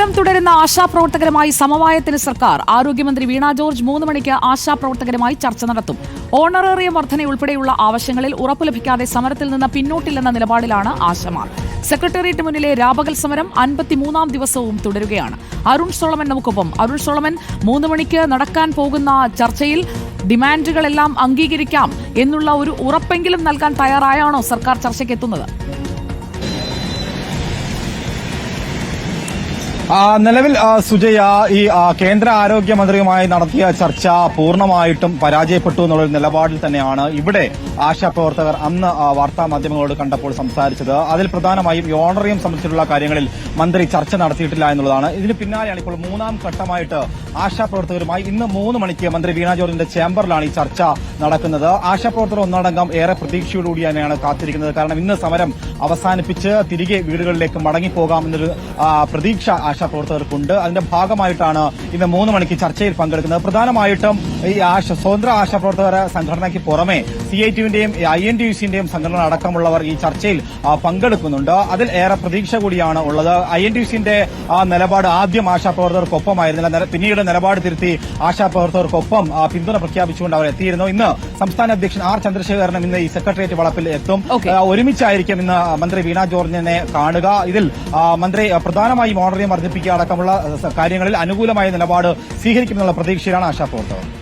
സമരം തുടരുന്ന ആശാപ്രവർത്തകരുമായി സമവായത്തിന് സർക്കാർ. ആരോഗ്യമന്ത്രി വീണ ജോർജ് മൂന്ന് മണിക്ക് ആശാപ്രവർത്തകരുമായി ചർച്ച നടത്തും. ഓണറേറിയം വർധനയുൾപ്പെടെയുള്ള ആവശ്യങ്ങളിൽ ഉറപ്പു ലഭിക്കാതെ സമരത്തിൽ നിന്ന് പിന്നോട്ടില്ലെന്ന നിലപാടിലാണ് ആശമാർ. സെക്രട്ടേറിയറ്റ് മുന്നിലെ രാപകൽ സമരം അൻപത്തിമൂന്നാം ദിവസവും തുടരുകയാണ്. അരുൺ സോളമൻ നമുക്കൊപ്പം. അരുൺ സോളമൻ മൂന്ന് മണിക്ക് നടക്കാൻ പോകുന്ന ചർച്ചയിൽ ഡിമാൻഡുകളെല്ലാം അംഗീകരിക്കാം എന്നുള്ള ഒരു ഉറപ്പെങ്കിലും നൽകാൻ തയ്യാറായാണോ സർക്കാർ ചർച്ചയ്ക്ക് നിലവിൽ സുജയ ഈ കേന്ദ്ര ആരോഗ്യമന്ത്രിയുമായി നടത്തിയ ചർച്ച പൂർണമായിട്ടും പരാജയപ്പെട്ടു എന്നുള്ള ഒരു നിലപാടിൽ തന്നെയാണ് ഇവിടെ ആശാപ്രവർത്തകർ അന്ന് വാർത്താ മാധ്യമങ്ങളോട് കണ്ടപ്പോൾ സംസാരിച്ചത്. അതിൽ പ്രധാനമായും ഈ ഓണറിയം സംബന്ധിച്ചിട്ടുള്ള കാര്യങ്ങളിൽ മന്ത്രി ചർച്ച നടത്തിയിട്ടില്ല എന്നുള്ളതാണ്. ഇതിന് പിന്നാലെയാണ് ഇപ്പോൾ മൂന്നാം ഘട്ടമായിട്ട് ആശാപ്രവർത്തകരുമായി ഇന്ന് മൂന്ന് മണിക്ക് മന്ത്രി വീണ ജോർജിന്റെ ചേംബറിലാണ് ഈ ചർച്ച നടക്കുന്നത്. ആശാപ്രവർത്തകർ ഒന്നടങ്കം ഏറെ പ്രതീക്ഷയോടുകൂടി തന്നെയാണ് കാത്തിരിക്കുന്നത്. കാരണം ഇന്ന് സമരം അവസാനിപ്പിച്ച് തിരികെ വീടുകളിലേക്ക് മടങ്ങിപ്പോകാം എന്നൊരു പ്രതീക്ഷ ആശാപ്രവർത്തകർക്കുണ്ട് അതിന്റെ ഭാഗമായിട്ടാണ് ഇന്ന് മൂന്ന് മണിക്ക് ചർച്ചയിൽ പങ്കെടുക്കുന്നത്. പ്രധാനമായിട്ടും ഈ ആശ സ്വതന്ത്ര ആശാപ്രവർത്തകർ സംഘടനയ്ക്ക് പുറമെ സി ഐ ടിയുടെയും ഐ എൻ ടി യു സിന്റെയും സംഘടന അടക്കമുള്ളവർ ഈ ചർച്ചയിൽ പങ്കെടുക്കുന്നുണ്ട്. അതിൽ ഏറെ പ്രതീക്ഷ കൂടിയാണ് ഉള്ളത്. ഐ എൻ ടി യു സിന്റെ നിലപാട് ആദ്യം ആശാപ്രവർത്തകർക്കൊപ്പമായിരുന്നില്ല. പ്രവർത്തകർക്കൊപ്പമായിരുന്നില്ല പിന്നീട് നിലപാട് തിരുത്തി ആശാപ്രവർത്തകർക്കൊപ്പം പിന്തുണ പ്രഖ്യാപിച്ചുകൊണ്ട് അവർ എത്തിയിരുന്നു. ഇന്ന് സംസ്ഥാന അധ്യക്ഷൻ ആർ ചന്ദ്രശേഖരനും ഇന്ന് ഈ സെക്രട്ടേറിയറ്റ് വളപ്പിൽ എത്തും. ഒരുമിച്ചായിരിക്കും ഇന്ന് മന്ത്രി വീണ ജോർജിനെ കാണുക. ഇതിൽ മന്ത്രി പ്രധാനമായും ഓണറിയം വർദ്ധിപ്പിക്കുക അടക്കമുള്ള കാര്യങ്ങളിൽ അനുകൂലമായ നിലപാട് സ്വീകരിക്കുമെന്നുള്ള പ്രതീക്ഷയിലാണ് ആശാപ്രവർത്തകർ